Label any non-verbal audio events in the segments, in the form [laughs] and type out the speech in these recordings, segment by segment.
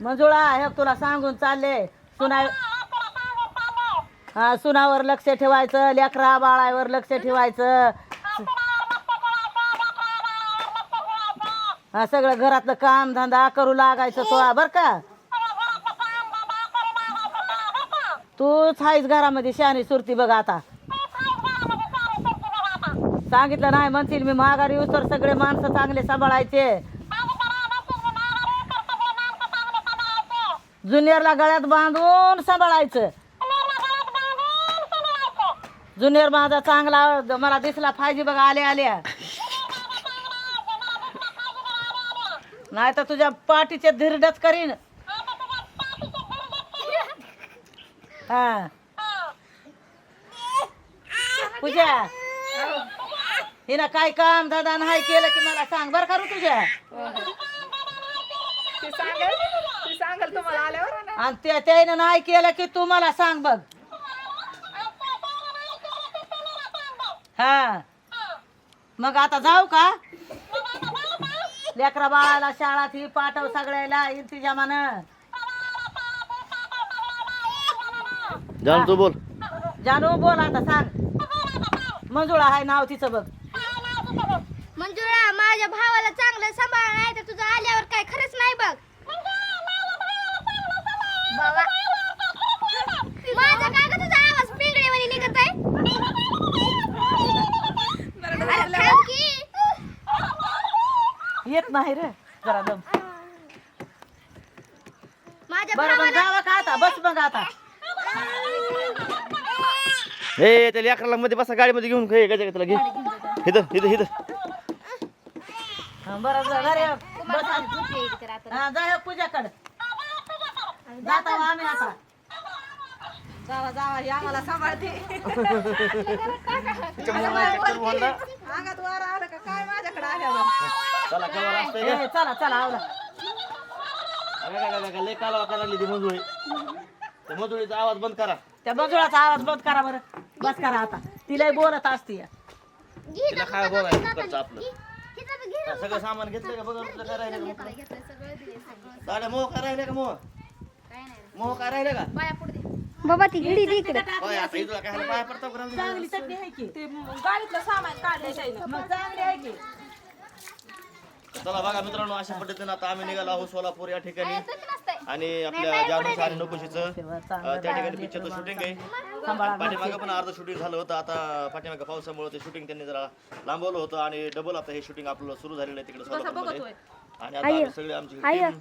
मंजुळा हे तुला सांगून चालले. सुना हा सुनावर लक्ष ठेवायचं लेकरा बाळावर लक्ष ठेवायचं. हा सगळं घरातलं काम धंदा करू लागायचं तो बर का? तूच आहेस घरामध्ये शहाणी सुरती बघ आता. सांगितलं नाही म्हणतील मी महागारी उतर सगळे माणसं चांगले सांभाळायचे. जुनियरला गळ्यात बांधून सांभाळायचं. जुनियर माझा चांगला मला दिसला फायजी बघा आले आल्या नाही तर तुझ्या पाठीचे धिरडच करीन. हा. पूजा हिनं काय काम दादा नाही केलं की मला सांग बर करू तुझ्या? हो, हो. सांगेल ती तुम्हाला आल्यावर? ना आणि ते त्यानं नाही केलं की तू मला सांग बघ. हा. मग आता जाऊ का? लेकरा बाळाला शाळात ही पाठव सगळ्याला इंतिजामानं. जाण तू बोल. जानू बोल आता सांग. मंजुळा हाय नाव तिचं बघ. मंजुळा माझ्या भावाला चांगलं सांभाळ नाही तर तुझं आल्यावर काय खरंच नाही बघ. बाबा. माझा काय ग तुझा आवाज पिंगळेवाणी निघत आहे. अरे थांब की. येत नाही रे जरा दम. माझ्या भावाला जावं का आता? बस मग आता. हे त्या लेकराला मध्ये बसा गाडीमध्ये घेऊन घे गजा त्याला घे. इथं इथं इथं. हा, बरं जा रे. बस. आता. हा, जा ह्या पूजाकडे. जाता हो आम्ही आता. जावा जावा ही आम्हाला सांभाळते. अंगात वारा आलं का काय माझ्याकडे आल्यावर चला असतंय का? ए, चला चला आवला अगं, अगं, अगं, अगं, लय कालवा करायला ती मंजुळी त्या मंजुळीचा आवाज बंद करा. त्या मंजुळाचा आवाज बंद करा बरं. बस करा आता. तिला बोलत असती. तिला काय बोलायचं करतं आपलं? सगळं सामान घेतलं का? बघा तुझं काय राहिलं का मग? दादा मोह काय राहिले का मोह? मोह काय राहिले का? बाबा ती घडी दे इकडे. होय आता इथं काय ह्याला पाया पडतो का रामजी? चांगली चटणी आहे की. ते गाडीतलं सामान काढलं मग चांगली आहे की. चला बघा मित्रांनो अशा पद्धतीने आता आम्ही निघालो आहोत सोलापूर या ठिकाणी. आणि आपल्या जानूचं आणि नकुशीचं अं, त्या ठिकाणी पिक्चरचं शूटिंग आहे. पाठीमागं पण अर्ध शूटिंग झालं होतं. आता पाठीमागं पावसामुळे ते शूटिंग त्यांनी जरा लांबवलं होतं आणि डबल आता हे शूटिंग आपलं सुरू झालेलं आहे तिकडे सोलापूरमध्ये. आणि आता आम्ही सगळे आमची team,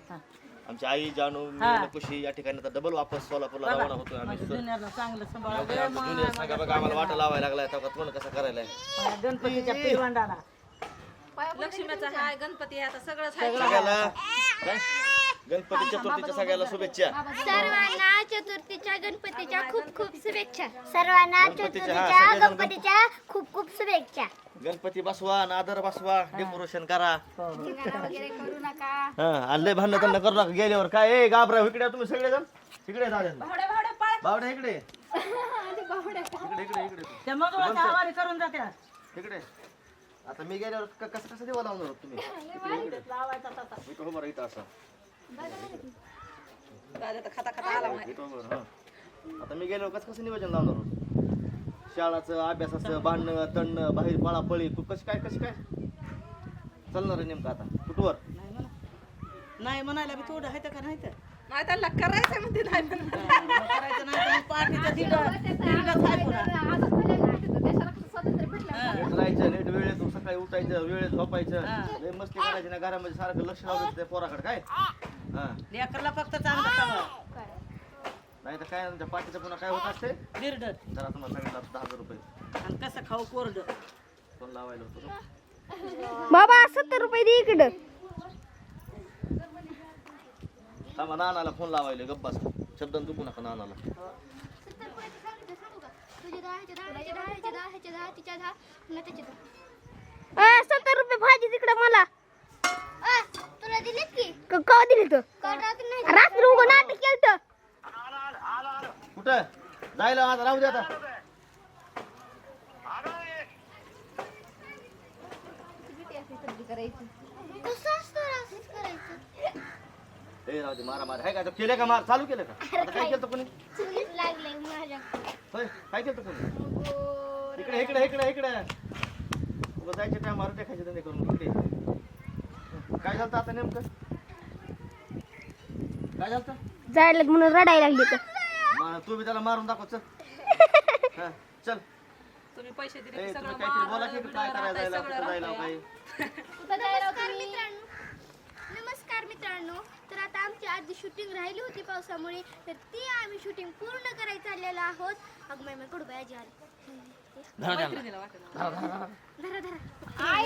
आमची आई जानू मी नकुशी या ठिकाणी आता डबल वापस सोलापूरला रवाना होतो आम्ही. जुन्याला चांगलं सांभाळ सांगा बघा आम्हाला वाटा लावायला लागलाय. तेव्हा तोंड कसं करायला गणपतीच्या पिरवंडाला लक्ष्मीचा हाय गणपती आहे. आता सगळंच आहे. सगळ्याला काय? गणपती चतुर्थीच्या सगळ्याला शुभेच्छा. सर्वांना चतुर्थीच्या गणपतीच्या खूप खूप शुभेच्छा. सर्वांना गणपतीच्या, हा, चतुर्थीच्या सगळेजण गणपतीच्या खूप खूप शुभेच्छा. गणपती बसवा नादर बसवा डेकोरेशन करा. वगैरे करू नका. हा आणि लय भांडण त्यांना करू नका. गेल्यावर काय? ए गाबरा इकडे या तुम्ही सगळे जण इकडे दादा बावड्या इकडे. इकडे इकडे इकडे. त्या मंजुळाच्या आवारी करून जात्या. इकडे. आता मी गेल्यावर क- कसं कसं देवा लावणार आहोत तुम्ही? इकडे इकडे. लावायचा तसा. इकडं उभं राहा, इथं असं. आता खाता खाता आला. आता मी गेल्यावर कसं कसं नियोजन लावणार आहोत शाळाचं अभ्यासाचं भांडणं तणणं बाहेर पळापळी तू कशी काय कशी काय? चालणार आहे नेमकं आता. कुठवर? नाही म्हणा. नाही म्हणायला बी थोडं आहे का नाही तर. नाही त्यांना करायचं म्हणते नाही पण मग करायचं नाही तर मग पाठीच्या तिथं तिरगत आहे पुन्हा नीट राहायचं नीट वेळेत सकाळी उठायचं वेळेत झोपायचं. हा. लय मस्ती करायची ना घरामध्ये सारखं लक्ष लावलं त्या पोराकडे काय? हा. लेकरला फक्त चांगलं सांभाळ नाही तर काय त्यांच्या पाठीचं पुन्हा काय होत असते? बिरडत. जरा तुम्हाला सांगितलं दहा हजार रुपये. आणि कसं खाऊ कोरड. फोन लावायला होतो ना. बाबा सत्तर रुपये दे इकडं. थांबा नानाला फोन लावायला गप्पास शब्द दुखू नका नानाला. सत्तर रुपये भाजी तिकडे मला. तुला दिले की कवा दिले तू रात्री उगं नाटक केलं कुठं? जायला आता राहू दे आता. कसं असतं असंच करायचं? ए राहू दे मारा मारा. हाय का? केलं का मार? चालू केलं का? आता काय केलं कोणी? चुलीत लागले माझ्या. होय? काय केलं कोणी? इकडे इकडे इकडे इकडे. उगा जायचे टाइम मारून टाकायचे धंदे करून. इकडे काय झालं आता नेमकं? काय झालं? जायला म्हणून रडायला लागली तर मा- तू बी त्याला मारून दाखव चल. [laughs] हा, चल. तुम्ही पैसे दिले ए की तुम्ही सगळं काहीतरी बोला मारलं, की काय करायला बिडलं जायला राहतंय, कुठं जायला सगळं काही नमस्कार मित्रांनो. नमस्कार मित्रांनो. तर आता आमची आधी शूटिंग राहिली होती पावसामुळे तर ती आम्ही शूटिंग पूर्ण करायला चाललेलो आहोत. अग माय कडू मैत्रिणीला वाटेल. धरा धरा आई!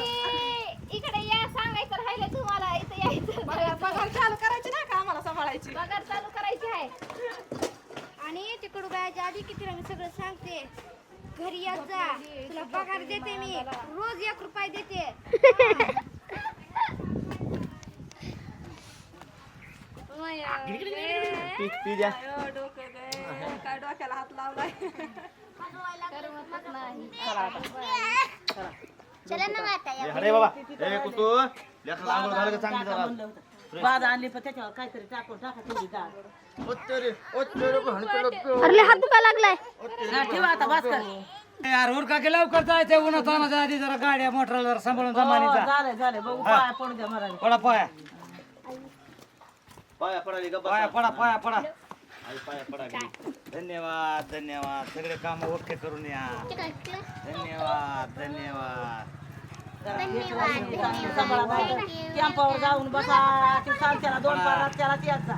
इकडे या सांगायचं राहिलं तुम्हाला इथं यायचं पगार पगार चालू करायची ना का पगार चालू करायची आहे. आणि तिकडू बायाच्या आधी किती मी सगळं सांगते. घरी येत जा. तुला पगार देते मी. रोज एक रुपये देते. काय डोक्याला हात लावलाय चला ना बाबा ए बाद आणली पण त्याच्यावर काहीतरी टाकून टाका तेवढी डाळ अरे हात दुखा लागलाय. हा, ठेवा आता बस कर यार उरका की लवकर जायचं उन्हात तानाच्या आधी जरा गाड्या मोटरला जरा सांभाळून हो, जमानीचा झालंय झालंय. बघू पाया पडू द्या मला पडा पाया. पाया पडाली गप्पा पाया पडा पाया पडा. आई पाया धन्यवाद धन्यवाद. सगळे काम ओके करून या. धन्यवाद धन्यवाद. कॅम्पावर जाऊन बसा ते सांगत्याला दोन पारात त्याला यायचा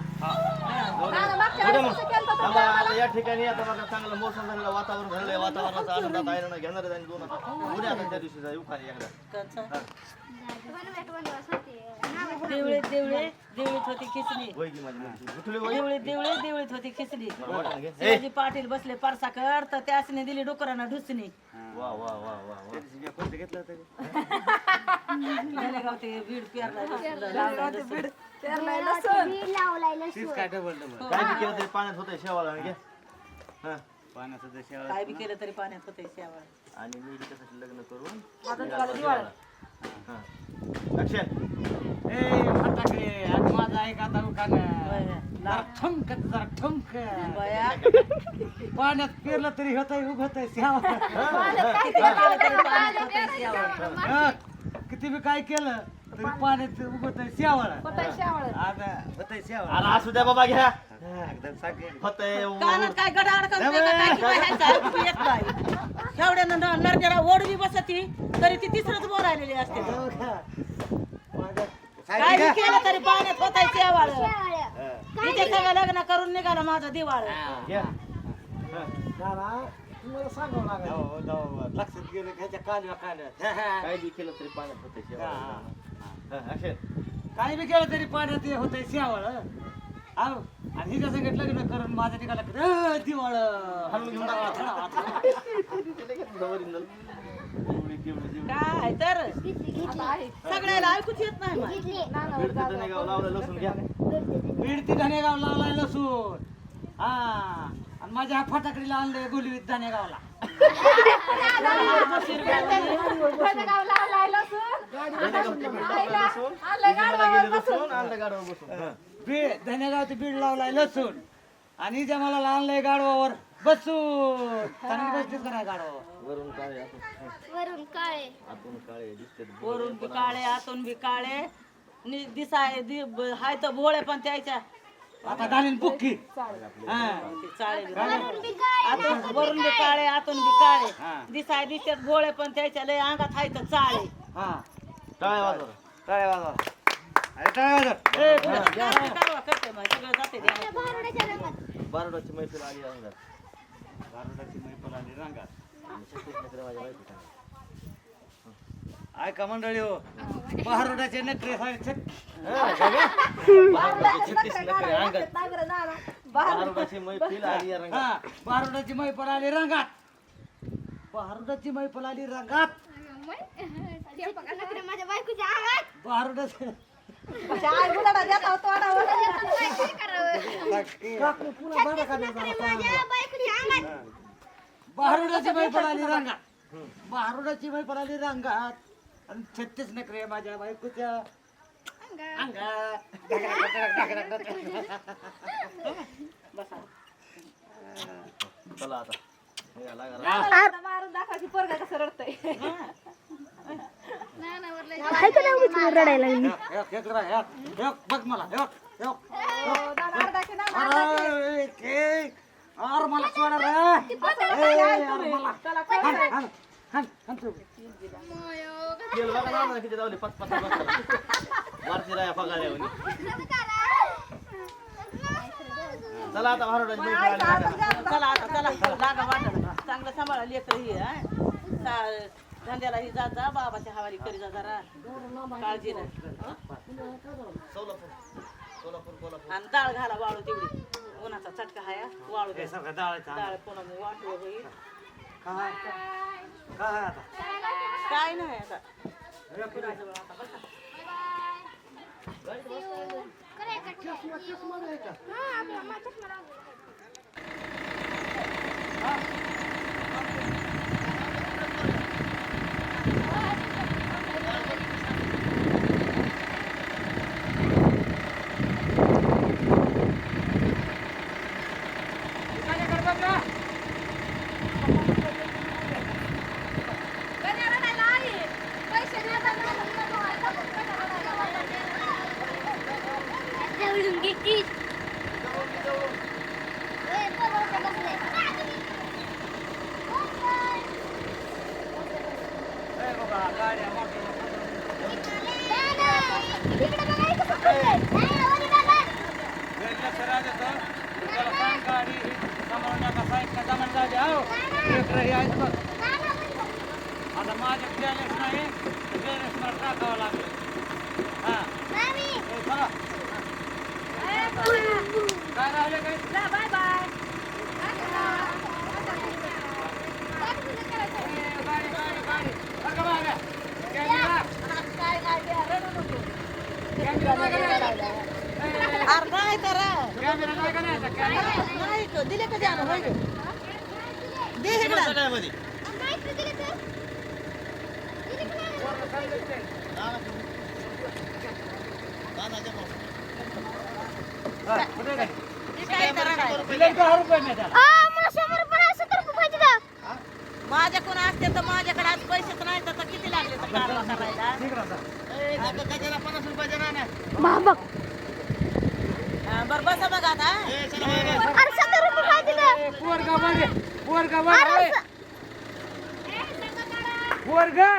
थांबा, आता या ठिकाणी आता बघा चांगलं मोसम झालेलं वातावरण झालेलं आहे वातावरणाचा आनंद ना घेणार आहे आणि दोन आता. उद्या आता त्या दिवशी जाऊ खाली एकदा. देवळे देवळे देवळीत होती खिचली होय की माझी मुलगी. उठली होय? देवळीत देवळे देवळीत होती खिचली मला वाटलं घे. ए, शिवाजी पाटील बसले परसाकड तर त्यासने दिली डुकरांना ढुसणी वा वा वा वा वा. कोणतं घेतलं होतं रे? गाव ते बीड पेरला काय केलं तरी पाण्यात होतंय शेवाळा घे हा. पाण्याचं शेवाळ काय बी केलं तरी पाण्यात होते शेवाळ. आणि मी तसं लग्न करून आता तुम्हाला दिवाळ. हा. अक्षय ए फटाकडे आज माझा एक आता उखाणं. ठमक जरा ठमक बया. पाण्यात पेरलं तरी होतंय उगवतंय शेवाळ. किती केलं तरी पाण्यात होतंय शेवाळ. हा, किती बी काय केलं तरी पाण्यात आता होतंय शेवाळ. अरे असू द्या बाबा घ्या. एकदम सांगेल होतंय कानात काय ऐकू येत नाही. नरड्याला बसती तरी ती तिसरंच बोलायलेली असते. काय बी केलं? तरी पाण्यात सगळं लग्न करून निघालं माझं दिवाळ. घ्या. तुम्हाला सांगावं लागेल. लक्षात गेलं ह्याच्या कालव्या कालव्या काय बी केलं तरी पाण्यात होतंय शेवाळा हा, काही बी केलं तरी पाण्यात हे होतंय शेवाळ. आहो आणि हिच्या संगत लग्न करून माझं निघाला की, अं, दिवाळ. हलवून घेऊन. काय तर? सगळ्याला ऐकूच येत नाही मला. बीड तिथं नाही गाव लावलं लसूण घ्या. बीडती धनेगाव लावलाय लसूण. हा आणि माझ्या ह्या फटाकडीला आणलंय गुलवीत धनेगावला लसूण गेले लसूण बीड लावलाय लसूण आणि हिच्या मला आणलंय गाडवावर बसून चांगली बसलीच का नाही गाडवावर वरून काळे आतून वरून काळे आतून काळे दिसते वरून बी काळे आतून बी काळे नि- दिसाय दि- ब- हाय तर भोळे पण त्याच्या आता घालीन बुक्की हा ते चाळे बी. वरून बी काळे आतून वरून बी काळे आतून बी काळे हा. दिसाय दिसतात भोळे पण त्याच्या लय अंगात हाय तर चाळे हा टाळ्या वाजवा. टाळ्या वाजवा. अरे टाळ्या वाजवा. रंगात. बारोडाची मैफिल आली अंगात. गारुडाची मैफल आली रांगात. ऐका मंडळी हो. बारोडाची नकरे बारोडाची मैफिल आली रंगात. बहारोडाची मैफल आली रंगात. बहारोडाची मैफल आली रंगात. माझ्या बायकोच्या अंगात बहारोडाची काकू पुन्हा भाडं काढण्याचा माझ्या बायकोच्या अंगात बहारोडाची मैफल आली रंगात बहारोडाची मैफल आली रंगात आणि छत्तीस नखरे माझ्या बायकोच्या चला आता. घरात. मारून दाखवा की पोरगा कसं रडतंय. रडायला लागली एक, एक जरा, एक, एक, बघ मला. हो, की अरे, मला सोडा रे. किती लावले पाच पाच राया पगार चला आता आता. चला आता चला लागा वाटायला चांगलं सांभाळा लेकर ही हा. धंद्याला ही जात जा बाबाच्या हवाली करी जा जरा. काळजी नाही. सोलापूर सोलापूर. कोल्हापूर आणि डाळ घाला वाळू तेवढी. उन्हाचा चटका हाया वाळू हे द्या डाळायचं. डाळ पुन्हा मग वाटू होईल काय काय आता? काय नाही आता. जवळून घेतीस ए बाबा, गाड्या, मोटर, वेगळं फिरायचं तर त्याला सांग गाडी सांभाळून नका साईडला जमान जाऊ द्या, हो. लेकरं हे आहेत बघ. आता माझ्या बॅलन्स नाही बॅलन्स मला टाकावं लागेल हा ए, चला काय राहिले काय बाय बाय ए, गाडी गाडी गाडी बरं का बाबा? कॅमेरा. कॅमेरा नाही का नाही? ए, अरे नाही तर कॅमेरा नाही का नाही आता? कॅमेरा नाही तो दिले कधी आणून होय गं? दे हा, त्याला. माझ्याकडून असते तर माझ्याकडे आज पैसेच नाही तर किती लागले तर कारवा करायला पन्नास रुपये देणार नाही बरं बसा बघा. आता पोरगा बघ, पोरगा बघ. पोरगा